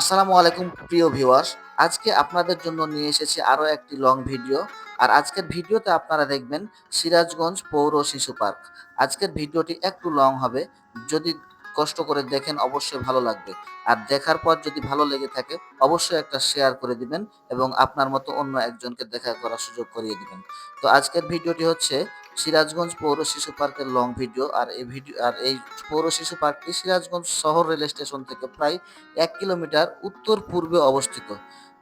আসসালামু আলাইকুম প্রিয় ভিউয়ার্স। আজকে আপনাদের জন্য নিয়ে এসেছি আরও একটি লং ভিডিও। আর আজকের ভিডিওতে আপনারা দেখবেন সিরাজগঞ্জ পৌর শিশু পার্ক। আজকের ভিডিওটি একটু লং হবে। যদি কষ্ট করে দেখেন, অবশ্যই ভালো লাগবে। আর দেখার পর যদি ভালো লেগে থাকে, অবশ্যই একটা শেয়ার করে দিবেন এবং আপনার মতো অন্য একজনকে দেখা করার সুযোগ করিয়ে দিবেন। তো আজকের ভিডিওটি হচ্ছে সিরাজগঞ্জ পৌর শিশু পার্কের লং ভিডিও আর এই ভিডিও আর এই পৌর শিশু পার্কটি সিরাজগঞ্জ শহর রেল স্টেশন থেকে প্রায় এক কিলোমিটার উত্তর পূর্বে অবস্থিত।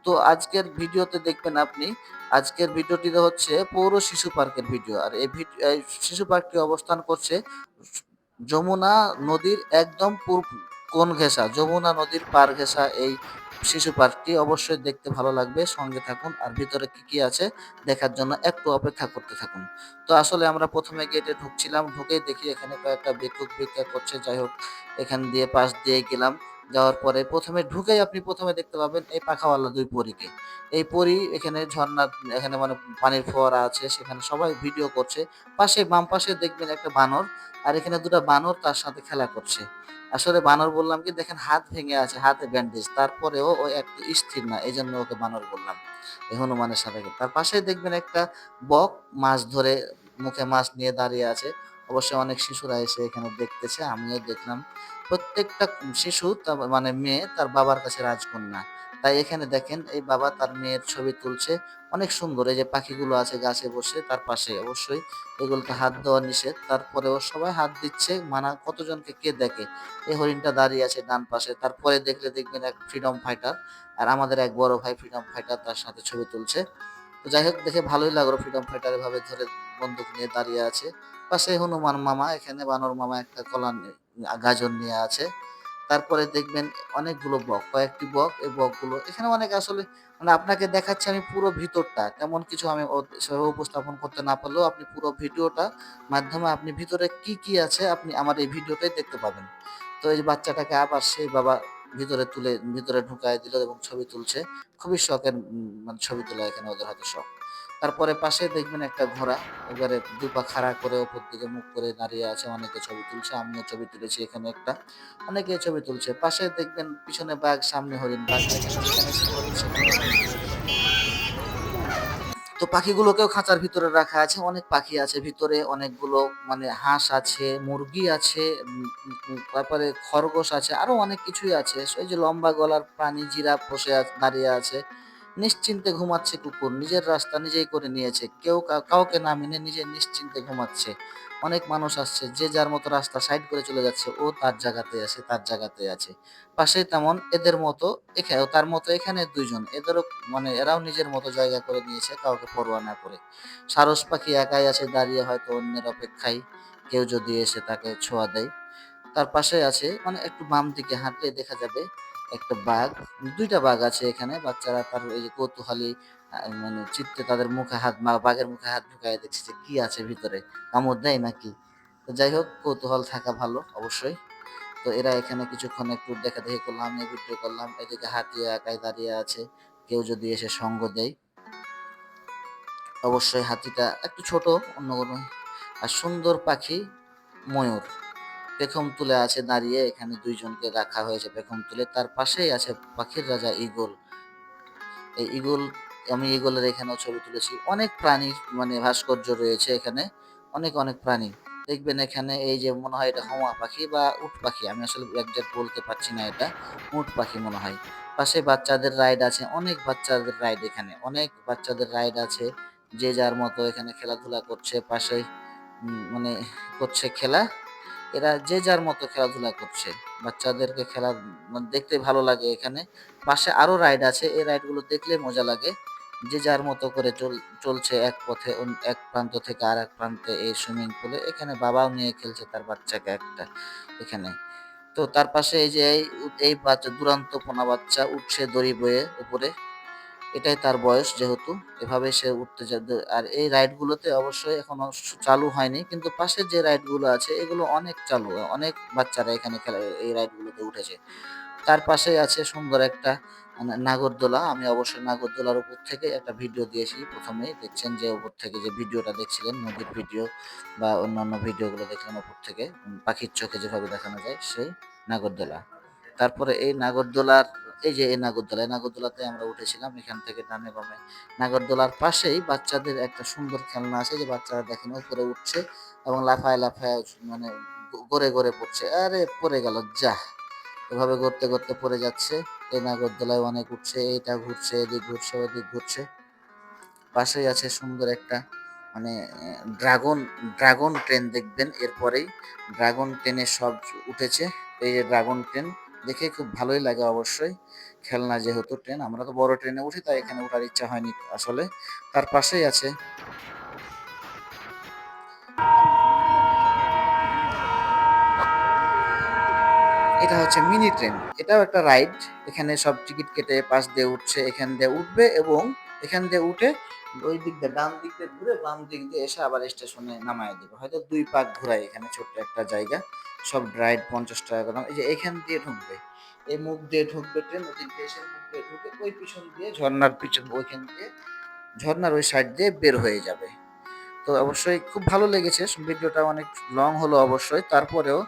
তো আজকের ভিডিওতে দেখবেন আপনি, আজকের ভিডিওটিতে হচ্ছে পৌর শিশু পার্কের ভিডিও আর এই ভিডিও শিশু পার্কটি অবস্থান করছে যমুনা নদীর একদম পূর্ব কোন ঘেঁষা, যমুনা নদীর পার ঘেঁষা এই শিশু পার্কটি অবশ্যই দেখতে ভালো লাগবে। সঙ্গে থাকুন আর ভিতরে কি কি আছে দেখার জন্য একটু অপেক্ষা করতে থাকুন। তো আসলে আমরা প্রথমে গেটে ঢুকছিলাম, ঢুকেই দেখি এখানে কয়েকটা ভিক্ষুক ভিক্ষা করছে। যাই হোক, এখান দিয়ে, পাশ দিয়ে গেলাম। যাওয়ার পরে প্রথমে ঢুকেই আপনি প্রথমে দেখতে পাবেন এই পাখাওয়ালা দুই পরীকে। এই পরী এখানে ঝর্ণা, এখানে মানে পানির ফোয়ারা আছে, সেখানে সবাই ভিডিও করছে। পাশে, বাম পাশে দেখবেন একটা বানর, আর এখানে দুটো বানর তার সাথে খেলা করছে। আসলে বানর বললাম কি, দেখেন হাত ভেঙে আছে, হাতে ব্যান্ডেজ তারপরেও ও একটু স্থির না এই জন্য ওকে বানর বললাম। হনুমানের সাথে। তার পাশে দেখবেন একটা বক মাছ ধরে মুখে মাছ নিয়ে দাঁড়িয়ে আছে। অবশ্যই অনেক শিশুরা এসে এখানে দেখতেছে, আমিও দেখলাম। প্রত্যেকটা শিশু মানে মেয়ে তার বাবার কাছে রাজকন্যা। তাই এখানে দেখেন, এই বাবা তার মেয়ের ছবি তুলছে। অনেক সুন্দর, এই যে পাখিগুলো আছে গাছে বসে তার পাশে অবশ্যই এগুলোকে হাত দেওয়া নিষেধ। তারপরেও সবাই হাত দিচ্ছে, মানা কতজনকে কে দেখে? এই হরিণটা দাঁড়িয়ে আছে ডান পাশে। তারপরে দেখলে দেখবেন এক ফ্রিডম ফাইটার আর আমাদের এক বড় ভাই ফ্রিডম ফাইটার তার সাথে ছবি তুলছে। তো যাই হোক, দেখে ভালোই লাগল ফ্রিডম ফাইটার এভাবে ধরে বন্দুক নিয়ে দাঁড়িয়ে আছে। পাশে হনুমান মামা, এখানে বানর মামা একটা কলা গাজর নিয়ে আছে। তারপরে দেখবেন অনেকগুলো বক, কয়েকটি বক, এই বকগুলো, এখানে অনেক আসলে মানে আপনাকে দেখাচ্ছি আমি পুরো ভিতরটা, তেমন কিছু আমি সেভাবে উপস্থাপন করতে না পারলেও আপনি পুরো ভিডিওটা মাধ্যমে আপনি ভিতরে কি কি আছে, আপনি আমার এই ভিডিওটাই দেখতে পাবেন। তো এই বাচ্চাটাকে আবার সেই বাবা ভিতরে তুলে, ভিতরে ঢুকায় দিল এবং ছবি তুলছে। খুবই শখের মানে ছবি তোলা এখানে ওদের হয়তো শখ। তারপরে পাশে দেখবেন একটা ঘোড়া, এবারে দুপা খাড়া করে ওপর দিকে মুখ করে দাঁড়িয়ে আছে, অনেকে ছবি তুলছে, আমিও ছবি তুলেছি এখানে একটা। অনেকে ছবি তুলছে। পাশে দেখবেন পিছনে বাঘ, সামনে হরিণ, বাঘ তো পাখিগুলোকেও খাঁচার ভিতরে রাখা আছে, অনেক পাখি আছে, ভিতরে অনেকগুলো মানে হাঁস আছে, মুরগি আছে তারপরে খরগোশ আছে, আরও অনেক কিছুই আছে। সেই যে লম্বা গলার প্রাণী, জিরাফ বসে দাঁড়িয়ে আছে। নিশ্চিন্তে ঘুমাচ্ছে কুকুর, নিজের রাস্তা নিজেই করে নিয়েছে। কেউ কাউকে না মেনে নিজে নিশ্চিন্তে ঘুমাচ্ছে। অনেক মানুষ আসছে, যে যার মতো রাস্তা সাইড করে চলে যাচ্ছে, ও তার জায়গাতে আছে, তার জায়গাতে আছে। পাশে তেমন এদের মতো এখানে তার মতো এখানে দুইজন। এদেরও মানে এরাও নিজের মতো জায়গা করে নিয়েছে, কাউকে পরোয়া না করে। সারস পাখি একাই আছে দাঁড়িয়ে হয়তো অন্যের অপেক্ষায়। কেউ যদি এসে তাকে ছোঁয়া দেয়, তার পাশে আছে মানে একটু বাম দিকে হাঁটলে দেখা যাবে একটা বাঘ, দুইটা বাঘ আছে এখানে। বাচ্চারা তার এই যে কৌতূহলী মানে চিত্তে তাদের মুখে হাত বাঘের মুখে হাত ঢুকায় দেখছে যে কি আছে ভিতরে। কামড় দেয় নাকি? তো যাই হোক, কৌতূহল থাকা ভালো অবশ্যই। তো এরা এখানে কিছুক্ষণ একটু দেখা দেখি করলাম এই ভিডিও করলাম। এদিকে হাতিয়ে একাই দাঁড়িয়ে আছে। কেউ যদি এসে সঙ্গ দেয়। অবশ্যই হাতিটা একটু ছোট, অন্য কোনো আর সুন্দর পাখি ময়ূর। পেখম তুলে আছে দাঁড়িয়ে এখানে দুইজনকে রাখা হয়েছে পেখম তুলে। তার পাশেই আছে পাখির রাজা ঈগল। এই ঈগল, আমি ঈগলের এখানেও ছবি তুলেছি। অনেক প্রাণীর মানে ভাস্কর্য রয়েছে এখানে। অনেক অনেক প্রাণী। দেখবেন এখানে এই যে মনে হয় এটা হমা পাখি বা উট পাখি। আমি আসলে একজাক্ট বলতে পারছি না এটা। উট পাখি মনে হয়। পাশে বাচ্চাদের রাইড আছে, অনেক বাচ্চাদের রাইড এখানে। অনেক বাচ্চাদের রাইড আছে, যে যার মতো এখানে খেলাধুলা করছে, পাশে মানে করছে খেলা। এরা যে যার মতো খেলাধুলা করছে। বাচ্চাদেরকে খেলা মানে দেখতে ভালো লাগে এখানে। পাশে আরও রাইড আছে। এই রাইডগুলো দেখলে মজা লাগে। যে যার মতো করে চল, চলছে এক পথে এক প্রান্ত থেকে আর এক প্রান্তে এই সুইমিং পুলে এখানে বাবাও নিয়ে খেলছে তার বাচ্চাকে একটা এখানে। তো তার পাশে এই যে এই বাচ্চা, দুরান্ত পোনা বাচ্চা উঠছে দড়ি বয়ে উপরে এটাই তার বয়স যেহেতু। এভাবে সে উঠতে যাবে আর এই রাইডগুলোতে অবশ্যই এখনও চালু হয়নি, কিন্তু পাশে যে রাইডগুলো আছে, এগুলো অনেক চালু, অনেক বাচ্চারা এখানে খেলা এই রাইডগুলোতে উঠেছে। তার পাশে আছে সুন্দর একটা নাগরদোলা। আমি অবশ্যই নাগরদোলার উপর থেকে একটা ভিডিও দিয়েছি। প্রথমেই দেখছেন যে উপর থেকে যে ভিডিওটা দেখছিলেন, নদীর ভিডিও বা অন্যান্য ভিডিওগুলো দেখলেন উপর থেকে। পাখির চোখে যেভাবে দেখানো যায়, সেই নাগরদোলা। তারপরে এই নাগরদোলার এই যে নাগরদোলা নাগরদোলাতে আমরা উঠেছিলাম, এখান থেকে ডানে বামে। নাগরদোলার পাশেই বাচ্চাদের একটা সুন্দর খেলনা আছে, যে বাচ্চারা দেখেন উপরে উঠছে এবং লাফায় লাফায় মানে গড়ে গড়ে পড়ছে। আরে পড়ে গেল যা এভাবে করতে করতে পড়ে যাচ্ছে। এই নাগরদোলায় অনেক উঠছে এটা ঘুরছে, এদিক ঘুরছে, ওদিক ঘুরছে। পাশেই আছে সুন্দর একটা মানে ড্রাগন ড্রাগন ট্রেন দেখবেন, এরপরেই। ড্রাগন ট্রেনে সব উঠেছে, এই যে ড্রাগন ট্রেন। দেখে খুব ভালোই লাগে অবশ্যই। খেলনা যেহেতু ট্রেন আমরা তো বড় ট্রেনে উঠি, তাই এখানে ওঠার ইচ্ছা হয়নি আসলে। তার পাশেই আছে। এটা হচ্ছে মিনি ট্রেন এটাও একটা রাইড এখানে সব টিকিট কেটে পাশ দিয়ে উঠছে, এখান দিয়ে উঠবে এবং এখান দিয়ে উঠে ওই দিক দিয়ে ডান দিক দিয়ে ঘুরে বাম দিক দিয়ে এসে আবার স্টেশনে নামায় দেবে। হয়তো দুই পাক ঘোরায় এখানে ছোট্ট একটা জায়গা। সব ড্রাইড পঞ্চাশ টাকা করে। এই যে এখান দিয়ে ঢুকবে। এই মুখ দিয়ে ঢুকবে, ট্রেন ওদিক দিয়ে এসে মুখ দিয়ে ঢুকে ওই পিছন দিয়ে ঝর্নার পিছন, ওইখান দিয়ে ঝর্নার ওই সাইড দিয়ে বের হয়ে যাবে। তো অবশ্যই খুব ভালো লেগেছে। ভিডিওটা অনেক লং হলো অবশ্যই। তারপরেও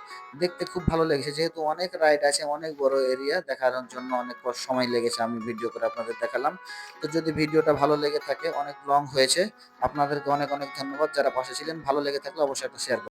দেখতে খুব ভালো লেগেছে। যেহেতু অনেক রাইড আছে, অনেক বড় এরিয়া দেখানোর জন্য অনেক সময় লেগেছে আমি ভিডিও করে আপনাদের দেখালাম। তো যদি ভিডিওটা ভালো লেগে থাকে, অনেক লং হয়েছে, আপনাদেরকে অনেক অনেক ধন্যবাদ। যারা পাশে ছিলেন, ভালো লেগে থাকলে অবশ্যই একটা শেয়ার